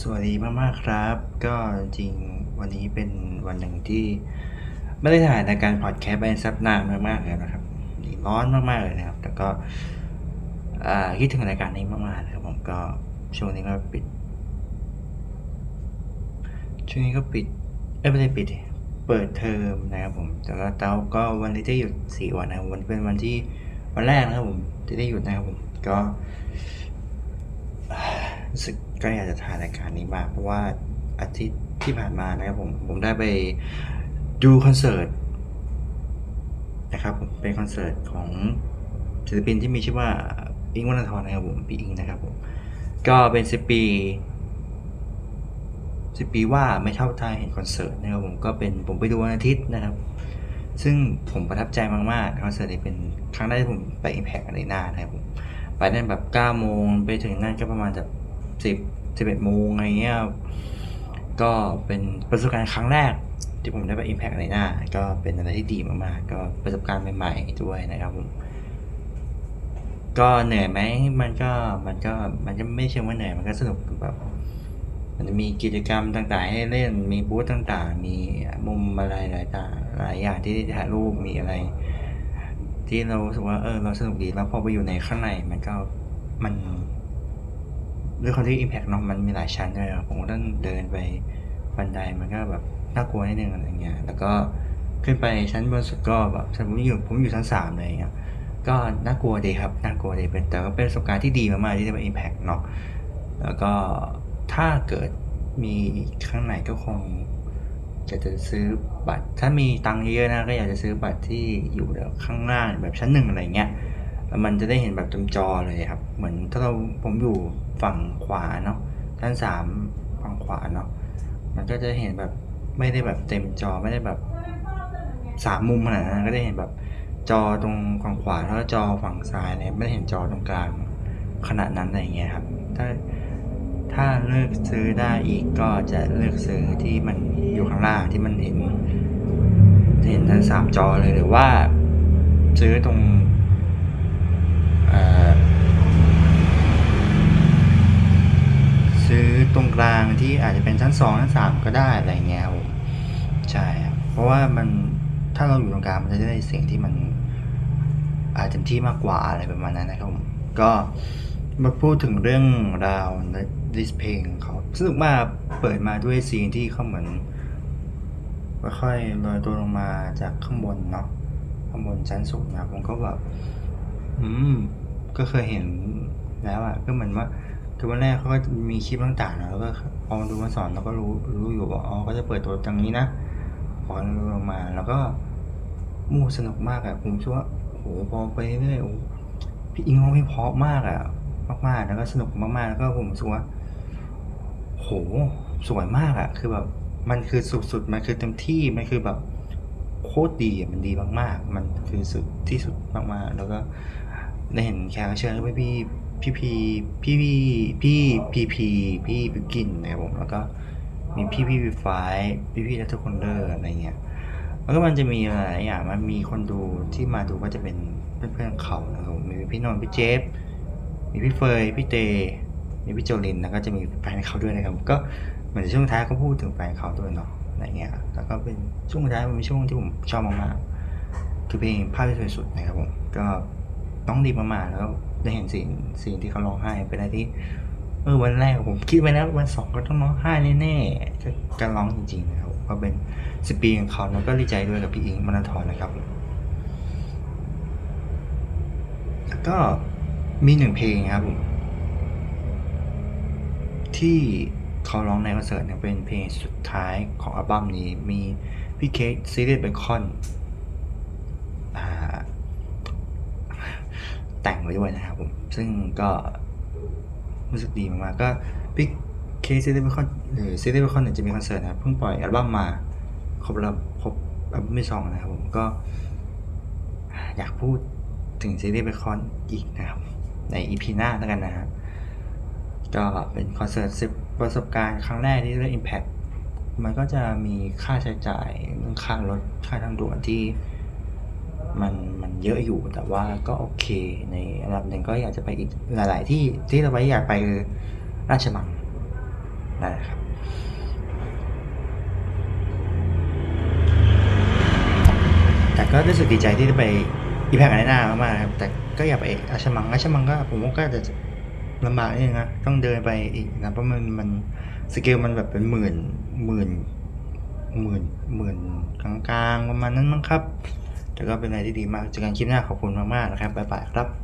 สวัสดีมากๆครับ ก็จริงวันนี้เป็นวันหนึ่งที่ไม่ได้ถ่ายรายการพอดแคสต์ไปสักนานมากๆแล้วนะครับร้อนมากๆเลยนะครับ แต่ก็อ่าคิดถึงรายการนี้มากๆนะครับผมก็ช่วงนี้ก็ปิด ช่วงนี้ก็ปิดเอ้ไม่ได้ปิด เปิดเทอมนะครับผมแต่ก็เต้าก็วันนี้จะหยุดสี่วันนะวันเป็นวันที่วันแรกนะครับผมที่ได้หยุดนะครับผมก็ สึกก็อยากจะถ่ายรายการนี้มาก เพราะว่าอาทิตย์ที่ผ่านมานะครับผมผมได้ไปดูคอนเสิร์ตนะครับผมเป็นคอนเสิร์ตของศิลปินที่มีชื่อว่าอิงวัฒนทรนะครับผมพี่อิงนะครับผมก็เป็นสิบปีสิบปีว่าไม่เท่าไทยเห็นคอนเสิร์ตนะครับผมก็เป็นผมไปดูวันอาทิตย์นะครับ ซึ่งผมประทับใจมากๆคอนเสิร์ตนี้เป็นครั้งแรกที่ผมไป Impact Arena นะครับผมไปนั่นแบบ9โมงไปถึงนั่นก็ประมาณแบบ 10 11โมงอะไรเงี้ยก็เป็นประสบการณ์ครั้งแรกที่ผมได้ไป Impact Arena ก็เป็นอะไรที่ดีมากๆ ก็ประสบการณ์ใหม่ๆด้วยนะครับผม ก็เหนื่อยไหมมันก็มันก็มันก็ไม่เชิงว่าเหนื่อยมันก็สนุกแบบมันจะมีกิจกรรมต่างๆ ให้เล่นมีบูธต่างๆ มีมุมอะไรหลายต่างหลายอย่างที่ถ่ายรูปมีอะไร ที่เราสึกว่าเออเราสนุกดีแล้วพอไปอยู่ในข้างในมันก็มัน ด้วยความที่ Impact เนาะมันมีหลายชั้นด้วยครับผมก็ต้องเดินไปบันไดมันก็แบบน่ากลัวนิดนึงอะไรเงี้ยแล้วก็ขึ้นไปชั้นบนสุดก็แบบผมอยู่ผมอยู่ชั้นสามเลยเงี้ยก็น่ากลัวดีครับน่ากลัวดีเป็นแต่ก็เป็นประสบการณ์ที่ดีมากๆที่ได้ไป Impact เนาะแล้วก็ถ้าเกิดมีข้างในก็คงจะจะซื้อบัตร ถ้ามีตังค์เยอะๆนะก็อยากจะซื้อบัตรที่อยู่แบบข้างล่างแบบชั้นหนึ่งอะไรเงี้ย แล้วมันจะได้เห็นแบบเต็มจอเลยครับ เหมือนถ้าเราผมอยู่ฝั่งขวาเนาะชั้นสามฝั่งขวาเนาะมันก็จะเห็นแบบไม่ได้แบบเต็มจอไม่ได้แบบสามมุมขนาดนั้นก็ได้เห็นแบบจอตรงฝั่งขวาแล้วก็จอฝั่งซ้ายเนี่ยไม่ได้เห็นจอตรงกลางขนาดนั้นอะไรเงี้ยครับ ถ้าถ้าเลือกซื้อได้อีกก็จะเลือกซื้อที่มันอยู่ข้างล่างที่มันเห็นเห็นทั้งสามจอเลยหรือว่า ซื้อตรง ซื้อตรงกลางที่อาจจะเป็นชั้นสองชั้นสามก็ได้อะไรเงี้ยครับผมใช่ครับเพราะว่ามันถ้าเราอยู่ตรงกลางมันจะได้เสียงที่มันอาจเต็มที่มากกว่าอะไรประมาณนั้นนะครับผมก็มาพูดถึงเรื่องราวในดิสเพลงของเขาสนุกมากเปิดมาด้วยซีนที่เขาเหมือนค่อยๆลอยตัวลงมาจากข้างบนเนาะข้างบนชั้นสูงนะผมก็แบบ อืม ก็เคยเห็นแล้วอะก็เหมือนว่าคือวันแรกเขาก็มีคลิปต่างๆนะแล้วก็พอมาดูมาสอนเราก็รู้รู้อยู่ว่าอ๋อก็จะเปิดตัวจังนี้นะพอลงมาแล้วก็มูสนุกมากอะผมคิดว่าโหพอไปเรื่อยโอ้พี่อิงร้องเพลงเพราะมากอะมากๆแล้วก็สนุกมากๆ แล้วก็ผมรู้สึกว่าโหสวยมากอะคือแบบมันคือสุดๆมันคือเต็มที่มันคือแบบโคตรดีมันดีมากๆ มันคือสุดที่สุดมากๆ แล้วก็ ได้เห็นแขกรับเชิญก็พี่พี่พี่พี่พี่พี่พี่พี่พี่บิวกินนะครับผมแล้วก็มีพี่พี่ไฟพี่พี่และทุกคนเดอร์อะไรเงี้ยแล้วก็มันจะมีหลายอย่างมันมีคนดูที่มาดูก็จะเป็นเพื่อนๆเขานะครับมีพี่นนท์พี่เจฟมีพี่เฟยพี่เตมีพี่โจลินแล้วก็จะมีแฟนเขาด้วยนะครับก็เหมือนช่วงท้ายเขาพูดถึงแฟนเขาด้วยเนาะอะไรเงี้ยแล้วก็เป็นช่วงท้ายมันเป็นช่วงที่ผมชอบมากๆคือเพลงภาพที่สวยสุดนะครับผมก็ ต้องดีประมากๆแล้วได้เห็นสิ่งสิ่งที่เขาร้องไห้เป็นอะไรที่เออวันแรกผมคิดไว้แล้ววันสองก็ต้องร้องไห้แน่ๆก็การร้องจริงๆนะครับเพราะเป็นสปีของเขาแล้วก็ดีใจด้วยกับพี่อิงมนันทรนะครับแล้วก็มีหนึ่งเพลงครับผมที่เขาร้องในคอนเสิร์ตเนี่ยเป็นเพลงสุดท้ายของอัลบั้มนี้มีพี่เค้กซีเรียสเบคอนอ่า แต่งไว้ด้วยนะครับผม ซึ่งก็รู้สึกดีมากๆก็พี่เคซีรีส์เบคอนหรือซีรีส์เบคอนเนี่ยจะมีคอนเสิร์ตนะครับเพิ่งปล่อยอัลบั้มมาครบแล้วครบอัลบั้มที่สองนะครับผมก็อยากพูดถึงซีรีส์เบคอนอีกนะครับ ในอีพีหน้าแล้วกันนะครับก็เป็นคอนเสิร์ตสิบประสบการณ์ครั้งแรกที่ได้ Impact มันก็จะมีค่าใช้จ่ายเรื่องค่ารถค่าทางด่วนที่มัน เยอะอยู่แต่ว่าก็โอเค ในระดับหนึ่งก็อยากจะไปอีกหลาย ๆ ที่ที่เราไว้อยากไปคือราชมังนะครับแต่ก็รู้สึกดีใจที่ได้ไปอีแพกอารีนามากๆครับแต่ก็อยากไปอาชมังอาชมังก็ผมว่าก็จะลำบากนิดนึงนะต้องเดินไปอีกนะเพราะมันมันสเกลมันแบบเป็นหมื่นหมื่นหมื่นหมื่นกลางๆประมาณนั้นมั้งครับ แต่ก็เป็นอะไรที่ดีมากเจอกันคลิปหน้าขอบคุณมากๆนะครับบ๊ายบายครับ